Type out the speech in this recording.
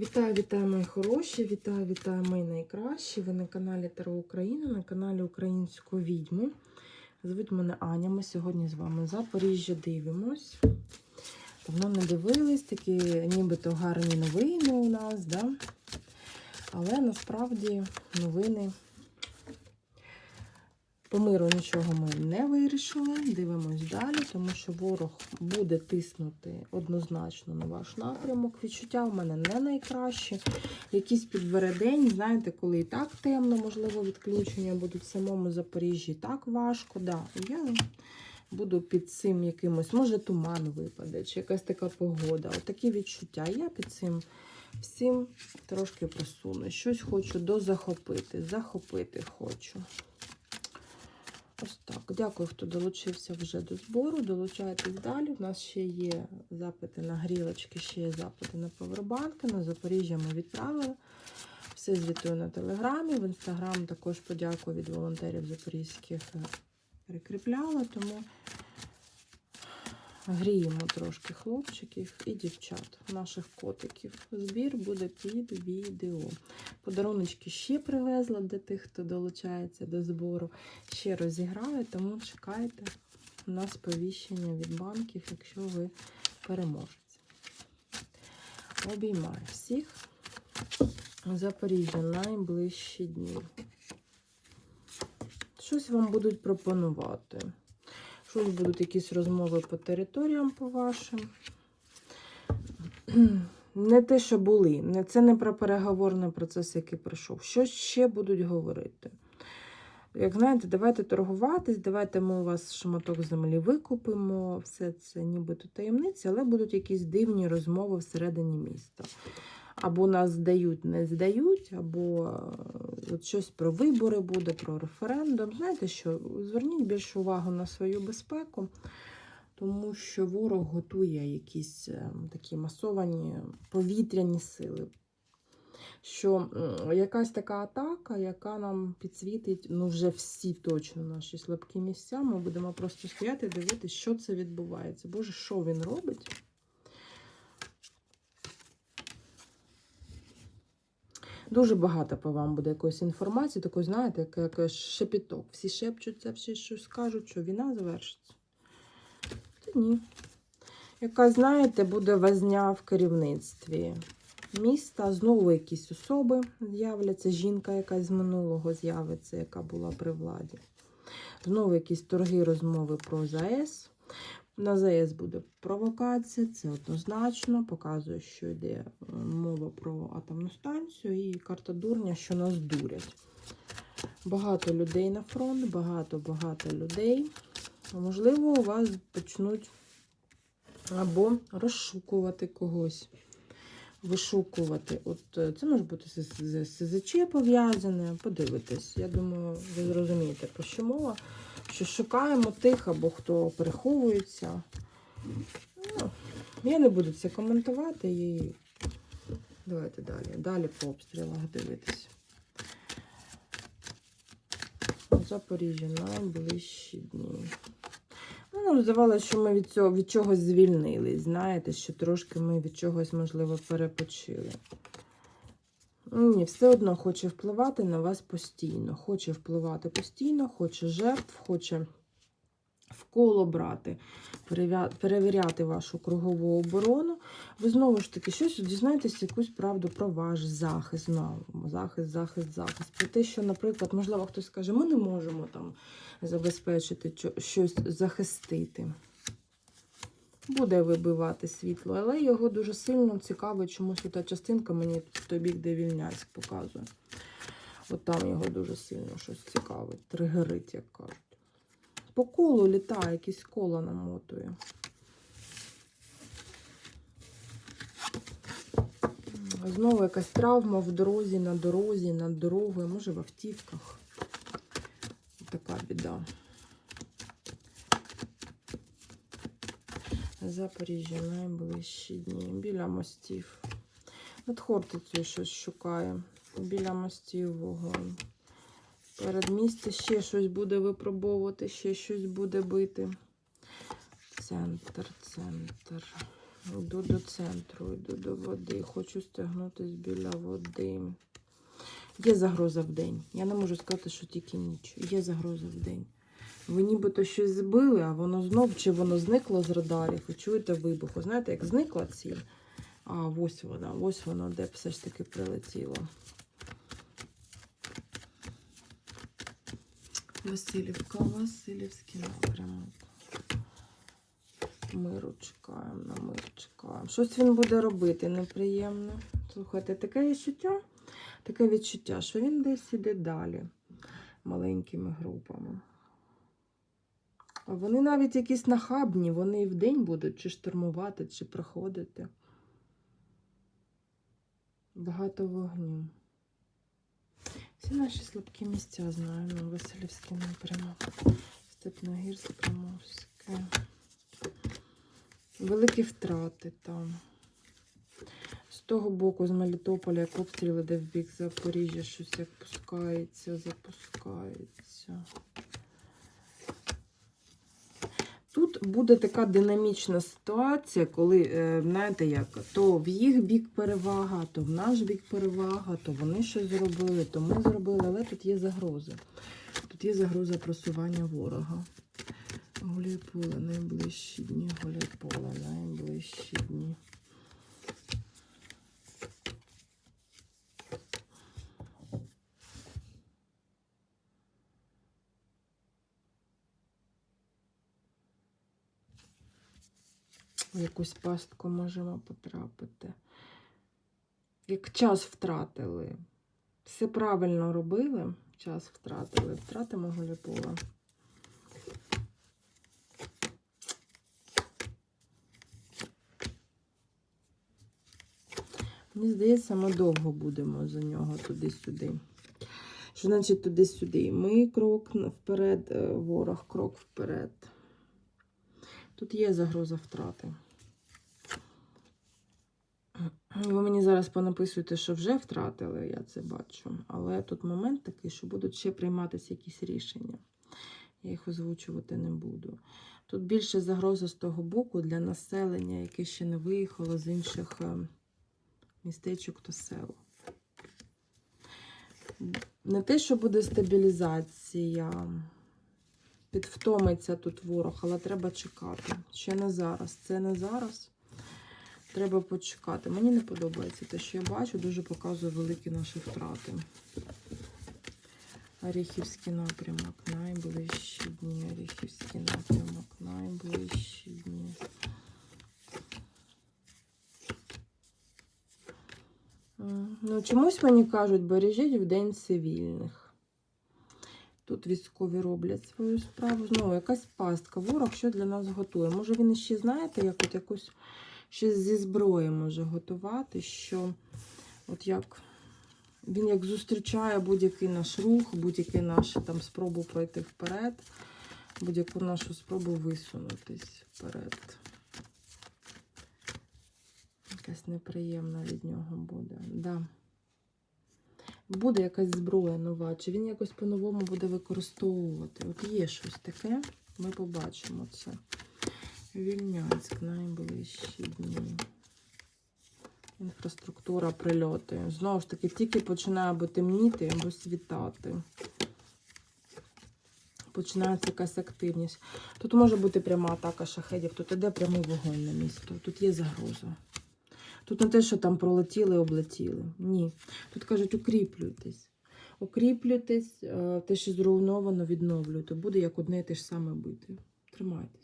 Вітаю, вітаю, мої хороші! Вітаю, вітаю, мої найкращі. Ви на каналі Таро Україна, на каналі Української відьми. Звуть мене Аня. Ми сьогодні з вами Запоріжжя дивимось. Давно не дивились, такі нібито гарні новини у нас, да? але насправді новини по миру нічого ми не вирішили. Дивимось далі, тому що ворог буде тиснути однозначно на ваш напрямок. Відчуття в мене не найкраще. Якийсь підвередень, знаєте, коли і так темно, можливо, відключення будуть в самому Запоріжжі, так важко. Да. Я буду під цим якимось, може, туман випаде, чи якась така погода. Отакі відчуття. Я під цим всім трошки просуну. Щось хочу дозахопити, захопити хочу. Ось так. Дякую, хто долучився вже до збору. Долучайтесь далі. У нас ще є запити на грілочки, ще є запити на повербанки. На Запоріжжя ми відправили. Все звітую на телеграмі. В інстаграм також подякую від волонтерів запорізьких е, прикріпляла, тому гріємо трошки хлопчиків і дівчат, наших котиків. Збір буде під відео. Подаруночки ще привезла для тих, хто долучається до збору. Ще розіграю, тому чекайте на сповіщення від банків, якщо ви переможете. Обіймаю всіх. Запоріжжя найближчі дні. Щось вам будуть пропонувати. Щось будуть якісь розмови по територіям по вашим. Не те, що були. Це не про переговорний процес, який пройшов. Щось ще будуть говорити. Як знаєте, давайте торгуватись, давайте ми у вас шматок землі викупимо. Все це нібито таємниці, але будуть якісь дивні розмови всередині міста. Або нас здають, не здають, або е, от щось про вибори буде, про референдум. Знаєте що? Зверніть більше увагу на свою безпеку, тому що ворог готує якісь е, такі масовані повітряні сили. Що якась така атака, яка нам підсвітить, ну вже всі точно наші слабкі місця. Ми будемо просто стояти і дивитися, що це відбувається. Боже, що він робить? Дуже багато по вам буде якоїсь інформації, такої, знаєте, як якийсь шепіток. Всі шепчуться, всі щось скажуть, що війна завершиться. Та ні. Якась, знаєте, буде возня в керівництві міста. Знову якісь особи з'являться. Жінка якась з минулого з'явиться, яка була при владі. Знову якісь торги, розмови про ЗАЕС. На ЗАЕС буде провокація, це однозначно. Показує, що йде е, мова про атомну станцію і карта дурня, що нас дурять. Багато людей на фронт, багато-багато людей. Можливо, у вас почнуть або розшукувати когось, вишукувати. От е, це може бути з СЗЧ пов'язане. Подивитись. Я думаю, ви зрозумієте, про що мова. Що шукаємо тих, або хто переховується. Ну, я не буду це коментувати і давайте далі. Далі по обстрілах дивитись. Запоріжжя найближчі дні. Ну, нам здавалося, що ми від цього від чогось звільнились. Знаєте, що трошки ми від чогось, можливо, перепочили. Ні, все одно хоче впливати на вас постійно. Хоче впливати постійно, хоче жертв, хоче в коло брати, перевіряти вашу кругову оборону. Ви знову ж таки щось дізнаєтесь якусь правду про ваш захист. Знову захист, захист, захист. Про те, що, наприклад, можливо, хтось скаже, ми не можемо там забезпечити щось захистити. Буде вибивати світло, але його дуже сильно цікавить, чомусь та частинка мені той бік, де Вільнянськ показує. От там його дуже сильно щось цікавить, тригерить, як кажуть. По колу літає, якісь кола намотує. Знову якась травма в дорозі, на дорозі, над дорогою, може в автівках. Така біда. Запоріжжя найближчі дні. Біля мостів. Над Хортицею щось шукає. Біля мостів вогонь. Передмістя ще щось буде випробовувати, ще щось буде бити. Центр, центр. Йду до центру, йду до води. Хочу стягнутися біля води. Є загроза в день. Я не можу сказати, що тільки ніч. Є загроза в день. Ви нібито щось збили, а воно знов чи воно зникло з радарів. І чуєте вибуху. Знаєте, як зникла ціль? А ось вона, ось воно, де все ж таки прилетіло. Васильівка, Васильівський напрямок. Миру чекаємо, на мир чекаємо. Щось він буде робити неприємне. Слухайте, таке відчуття, таке відчуття, що він десь іде далі маленькими групами. Вони навіть якісь нахабні, вони і вдень будуть чи штурмувати, чи проходити. Багато вогню. Всі наші слабкі місця знаємо. Васильівський напрямок, Степногірськ, Приморське. Великі втрати там. З того боку, з Мелітополя, як обстріли, де в бік Запоріжжя щось як пускається, запускається. Тут буде така динамічна ситуація, коли, е, знаєте, як то в їх бік перевага, то в наш бік перевага, то вони щось зробили, то ми зробили, але тут є загроза. Тут є загроза просування ворога. Гуляйполе, найближчі дні, Гуляйполе, найближчі дні. В якусь пастку можемо потрапити. Як час втратили. Все правильно робили, час втратили. Втратимо Гуляйполе. Мені здається, ми довго будемо за нього туди-сюди. Що значить туди-сюди? Ми крок вперед, е, ворог крок вперед. Тут є загроза втрати. Ви мені зараз понаписуєте, що вже втратили, я це бачу. Але тут момент такий, що будуть ще прийматися якісь рішення. Я їх озвучувати не буду. Тут більше загроза з того боку для населення, яке ще не виїхало з інших е, містечок та сел. Не те, що буде стабілізація, підвтомиться тут ворог, але треба чекати. Ще не зараз. Це не зараз. Треба почекати. Мені не подобається те, що я бачу, дуже показує великі наші втрати. Оріхівський напрямок, найближчі дні. Оріхівський напрямок, найближчі дні. Ну, чомусь мені кажуть, бережіть в день цивільних. Тут військові роблять свою справу. Знову якась пастка. Ворог що для нас готує. Може він іще, знаєте, як от якусь щось зі зброї може готувати, що от як він як зустрічає будь-який наш рух, будь-який наш там спробу пройти вперед, будь-яку нашу спробу висунутись вперед. Якась неприємна від нього буде. Да. Буде якась зброя нова, чи він якось по-новому буде використовувати. От є щось таке, ми побачимо це. Вільнянськ, найближчі дні. Інфраструктура, прильоти. Знову ж таки, тільки починає або темніти, або світати. Починається якась активність. Тут може бути пряма атака шахедів, тут іде прямий вогонь на місто. Тут є загроза. Тут не те, що там пролетіли, облетіли. Ні. Тут кажуть, укріплюйтесь. Укріплюйтесь, е, те, що зруйновано, відновлюйте. Буде як одне і те ж саме бити. Тримайтесь.